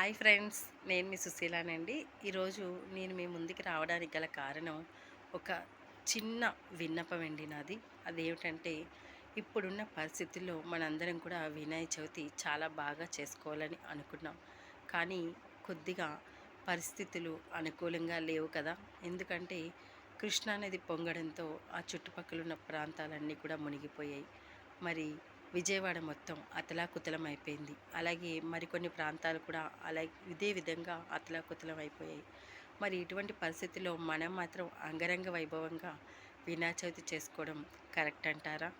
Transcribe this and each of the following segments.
Hi friends నేను మీ సుశీలానండి. ఈరోజు నేను మీ ముందుకి రావడానికి గల కారణం ఒక చిన్న విన్నపం అండి నాది. అదేమిటంటే ఇప్పుడున్న పరిస్థితుల్లో మనందరం కూడా వినాయక చవితి చాలా బాగా చేసుకోవాలని అనుకున్నాం. కానీ కొద్దిగా పరిస్థితులు అనుకూలంగా లేవు కదా. ఎందుకంటే కృష్ణానది పొంగడంతో ఆ చుట్టుపక్కల ఉన్న ప్రాంతాలన్నీ కూడా మునిగిపోయాయి. మరి విజయవాడ మొత్తం అతలాకుతలం అయిపోయింది అలాగే మరికొన్ని ప్రాంతాలు కూడా అలా ఇదే విధంగా అతలాకుతలం అయిపోయాయి మరి ఇటువంటి పరిస్థితుల్లో మనం మాత్రం అంగరంగ వైభవంగా వినాయక చవితి చేసుకోవడం కరెక్ట్ అంటారా?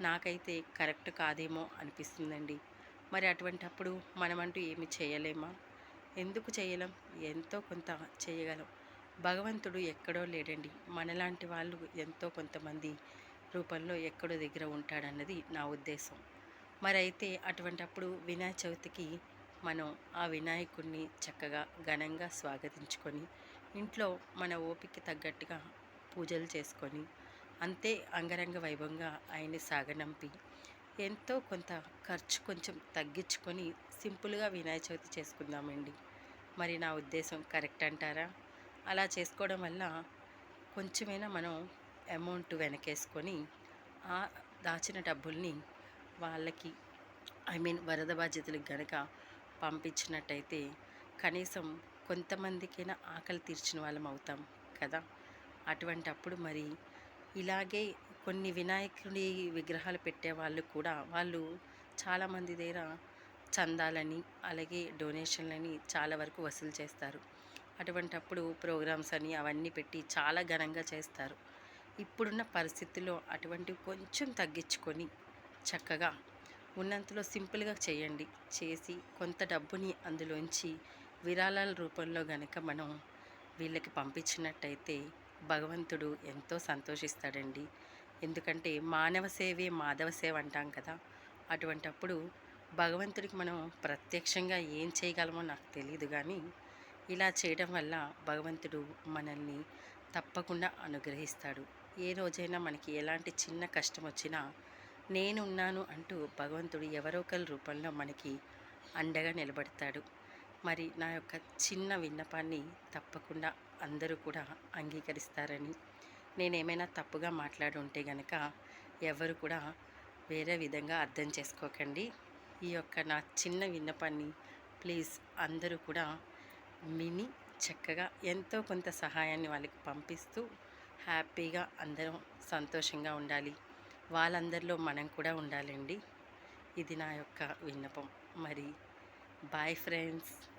నాకైతే కరెక్ట్ కాదేమో అనిపిస్తుందండి. మరి అటువంటి అప్పుడు మనమంటూ ఏమి చేయలేమా? ఎందుకు చేయలేం? ఎంతో కొంత చేయగలం. భగవంతుడు ఎక్కడో లేడండి. మనలాంటి వాళ్ళు ఎంతో కొంతమంది రూపంలో ఎక్కడో దగ్గర ఉంటాడన్నది నా ఉద్దేశం. మరి అయితే అటువంటప్పుడు వినాయక చవితికి మనం ఆ వినాయకుడిని చక్కగా ఘనంగా స్వాగతించుకొని ఇంట్లో మన ఓపిక తగ్గట్టుగా పూజలు చేసుకొని అంతే అంగరంగ వైభవంగా ఆయన్ని సాగనంపి ఎంతో కొంత ఖర్చు కొంచెం తగ్గించుకొని సింపుల్గా వినాయక చవితి చేసుకుందామండి. మరి నా ఉద్దేశం కరెక్ట్ అంటారా? అలా చేసుకోవడం వల్ల కొంచెమైనా మనం అమౌంట్ వెనకేసుకొని ఆ దాచిన డబ్బుల్ని వాళ్ళకి ఐ మీన్ వరద బాధ్యతలకు గనక పంపించినట్టయితే కనీసం కొంతమందికైనా ఆకలి తీర్చిన వాళ్ళం అవుతాం కదా. అటువంటప్పుడు మరి ఇలాగే కొన్ని వినాయకుడి విగ్రహాలు పెట్టే వాళ్ళు కూడా వాళ్ళు చాలామంది దగ్గర చందాలని అలాగే డొనేషన్లని చాలా వరకు వసూలు చేస్తారు. అటువంటప్పుడు ప్రోగ్రామ్స్ అని అవన్నీ పెట్టి చాలా ఘనంగా చేస్తారు. ఇప్పుడున్న పరిస్థితుల్లో అటువంటివి కొంచెం తగ్గించుకొని చక్కగా ఉన్నంతలో సింపుల్గా చేయండి. చేసి కొంత డబ్బుని అందులోంచి విరాళాల రూపంలో గనక మనం వీళ్ళకి పంపించినట్టయితే భగవంతుడు ఎంతో సంతోషిస్తాడండి. ఎందుకంటే మానవ సేవే మాధవ సేవ అంటాం కదా. అటువంటప్పుడు భగవంతుడికి మనం ప్రత్యక్షంగా ఏం చేయగలమో నాకు తెలియదు కానీ ఇలా చేయడం వల్ల భగవంతుడు మనల్ని తప్పకుండా అనుగ్రహిస్తాడు. ఏ రోజైనా మనకి ఎలాంటి చిన్న కష్టం వచ్చినా నేనున్నాను అంటూ భగవంతుడు ఎవరో ఒకరి రూపంలో మనకి అండగా నిలబడతాడు. మరి నా యొక్క చిన్న విన్నపాన్ని తప్పకుండా అందరూ కూడా అంగీకరిస్తారని. నేనేమైనా తప్పుగా మాట్లాడుంటే గనక ఎవరు కూడా వేరే విధంగా అర్థం చేసుకోకండి. ఈ యొక్క నా చిన్న విన్నపాన్ని ప్లీజ్ అందరూ కూడా విని చక్కగా ఎంతో కొంత సహాయాన్ని వాళ్ళకి పంపిస్తూ హ్యాపీగా అందరం సంతోషంగా ఉండాలి. వాళ్ళందరిలో మనం కూడా ఉండాలండి. ఇది నా యొక్క విన్నపం. మరి బాయ్ ఫ్రెండ్స్